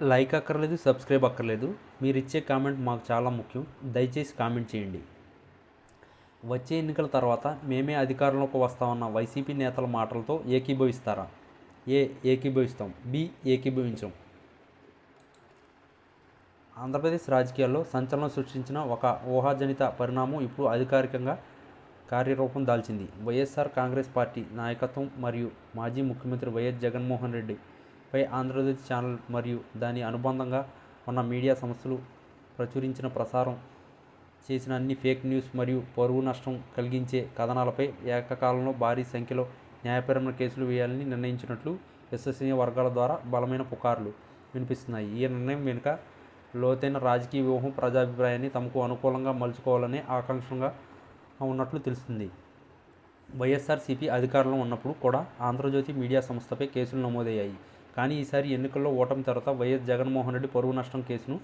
Like అక్కర్లేదు subscribe అక్కర్లేదు. మీరు ఇచ్చే కామెంట్ మాకు చాలా ముఖ్యం. దయచేసి కామెంట్ చేయండి. వచ్చే ఎన్నికల తర్వాత మేమే అధికారంలోకి వస్తామన్న వైసీపీ నేతల మాటలతో ఏకీభవిస్తారా? ఏ ఏకీభవిస్తాం. బి ఏకీభవించాం. ఆంధ్రప్రదేశ్ రాజకీయాల్లో సంచలనం సృష్టించిన ఒక ఊహాజనిత పరిణామం ఇప్పుడు అధికారికంగా కార్యరూపం దాల్చింది. వైఎస్ఆర్ కాంగ్రెస్ పార్టీ నాయకత్వం మరియు మాజీ ముఖ్యమంత్రి వైఎస్ జగన్మోహన్ రెడ్డి పై ఆంధ్రజ్యోతి ఛానల్ మరియు దాని అనుబంధంగా ఉన్న మీడియా సంస్థలు ప్రచురించిన ప్రసారం చేసిన అన్ని ఫేక్ న్యూస్ మరియు పరువు నష్టం కలిగించే కథనాలపై ఏకకాలంలో భారీ సంఖ్యలో న్యాయపరమైన కేసులు వేయాలని నిర్ణయించినట్లు విశ్వసనీయ వర్గాల ద్వారా బలమైన పుకార్లు వినిపిస్తున్నాయి. ఈ నిర్ణయం వెనుక లోతైన రాజకీయ వ్యూహం ప్రజాభిప్రాయాన్ని తమకు అనుకూలంగా మలుచుకోవాలనే ఆకాంక్షగా ఉన్నట్లు తెలుస్తుంది. వైఎస్ఆర్సీపీ అధికారంలో ఉన్నప్పుడు కూడా ఆంధ్రజ్యోతి మీడియా సంస్థపై కేసులు నమోదయ్యాయి. కానీ ఈసారి ఎన్నికల్లో ఓటమి తర్వాత వైఎస్ జగన్మోహన్ రెడ్డి పరువు నష్టం కేసును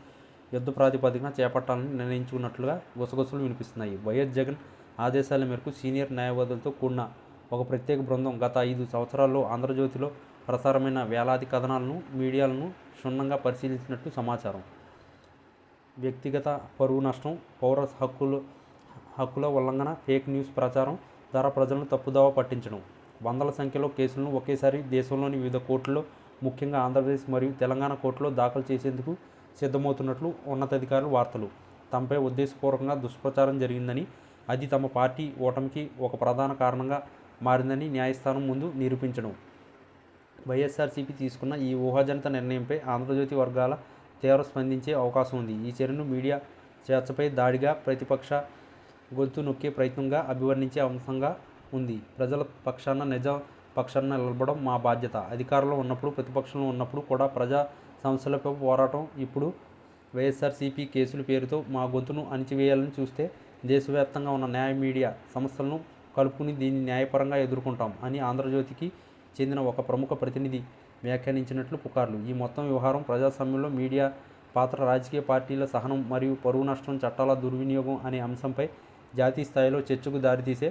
యుద్ధ ప్రాతిపదికన చేపట్టాలని నిర్ణయించుకున్నట్లుగా గుసగుసలు వినిపిస్తున్నాయి. వైఎస్ జగన్ ఆదేశాల మేరకు సీనియర్ న్యాయవాదులతో కూడిన ఒక ప్రత్యేక బృందం గత ఐదు సంవత్సరాల్లో ఆంధ్రజ్యోతిలో ప్రసారమైన వేలాది కథనాలను మీడియాలను క్షుణ్ణంగా పరిశీలించినట్లు సమాచారం. వ్యక్తిగత పరువు నష్టం పౌర హక్కులు హక్కుల ఉల్లంఘన ఫేక్ న్యూస్ ప్రచారం ద్వారా ప్రజలను తప్పుదావ పట్టించడం వందల సంఖ్యలో కేసులను ఒకేసారి దేశంలోని వివిధ కోర్టుల్లో ముఖ్యంగా ఆంధ్రప్రదేశ్ మరియు తెలంగాణ కోర్టులో దాఖలు చేసేందుకు సిద్ధమవుతున్నట్లు ఉన్నతాధికారులు వార్తలు. తమపై ఉద్దేశపూర్వకంగా దుష్ప్రచారం జరిగిందని అది తమ పార్టీ ఓటమికి ఒక ప్రధాన కారణంగా మారిందని న్యాయస్థానం ముందు నిరూపించడం. వైఎస్ఆర్సీపీ తీసుకున్న ఈ ఊహాజనిత నిర్ణయంపై ఆంధ్రజ్యోతి వర్గాల తీవ్ర స్పందించే అవకాశం ఉంది. ఈ చర్యను మీడియా స్వేచ్ఛపై దాడిగా ప్రతిపక్ష గొంతు నొక్కే ప్రయత్నంగా అభివర్ణించే అంశంగా ఉంది. ప్రజల పక్షాన నిజ పక్షాన నిలబడం మా బాధ్యత. అధికారంలో ఉన్నప్పుడు ప్రతిపక్షంలో ఉన్నప్పుడు కూడా ప్రజా సమస్యలపై పోరాటం ఇప్పుడు వైఎస్ఆర్సీపీ కేసుల పేరుతో మా గొంతును అణిచివేయాలని చూస్తే దేశవ్యాప్తంగా ఉన్న న్యాయ మీడియా సంస్థలను కలుపుకుని దీన్ని న్యాయపరంగా ఎదుర్కొంటాం అని ఆంధ్రజ్యోతికి చెందిన ఒక ప్రముఖ ప్రతినిధి వ్యాఖ్యానించినట్లు పుకార్లు. ఈ మొత్తం వ్యవహారం ప్రజాస్వామ్యంలో మీడియా పాత్ర రాజకీయ పార్టీల సహనం మరియు పరువు నష్టం చట్టాల దుర్వినియోగం అనే అంశంపై జాతీయ స్థాయిలో చర్చకు దారితీసే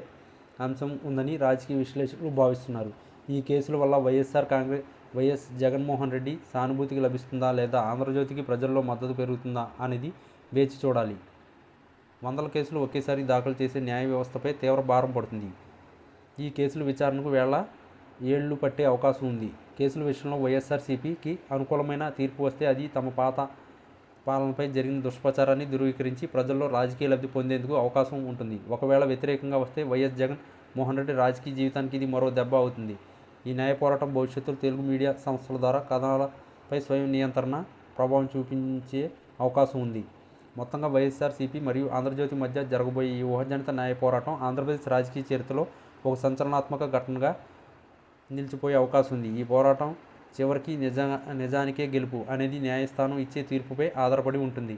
అంశం ఉందని రాజకీయ విశ్లేషకులు భావిస్తున్నారు. ఈ కేసుల వల్ల వైఎస్ఆర్ కాంగ్రెస్ వైఎస్ జగన్మోహన్ రెడ్డి సానుభూతికి లభిస్తుందా లేదా ఆంధ్రజ్యోతికి ప్రజల్లో మద్దతు పెరుగుతుందా అనేది వేచి చూడాలి. వందల కేసులు ఒకేసారి దాఖలు చేసే న్యాయ వ్యవస్థపై తీవ్ర భారం పడుతుంది. ఈ కేసుల విచారణకు వేళ ఏళ్ళు పట్టే అవకాశం ఉంది. కేసుల విషయంలో వైఎస్ఆర్సీపీకి అనుకూలమైన తీర్పు వస్తే అది తమ పాత పాలనపై జరిగిన దుష్ప్రచారాన్ని ధృవీకరించి ప్రజల్లో రాజకీయ లబ్ధి పొందేందుకు అవకాశం ఉంటుంది. ఒకవేళ వ్యతిరేకంగా వస్తే వైఎస్ జగన్ మోహన్ రెడ్డి రాజకీయ జీవితానికి ఇది మరో దెబ్బ అవుతుంది. ఈ న్యాయ పోరాటం భవిష్యత్తులో తెలుగు మీడియా సంస్థల ద్వారా కథనాలపై స్వయం నియంత్రణ ప్రభావం చూపించే అవకాశం ఉంది. మొత్తంగా వైఎస్ఆర్సీపీ మరియు ఆంధ్రజ్యోతి మధ్య జరగబోయే ఈ ఊహజనిత న్యాయ పోరాటం ఆంధ్రప్రదేశ్ రాజకీయ చరిత్రలో ఒక సంచలనాత్మక ఘటనగా నిలిచిపోయే అవకాశం ఉంది. ఈ పోరాటం చివరికి నిజ నిజానికే గెలుపు అనేది న్యాయస్థానం ఇచ్చే తీర్పుపై ఆధారపడి ఉంటుంది.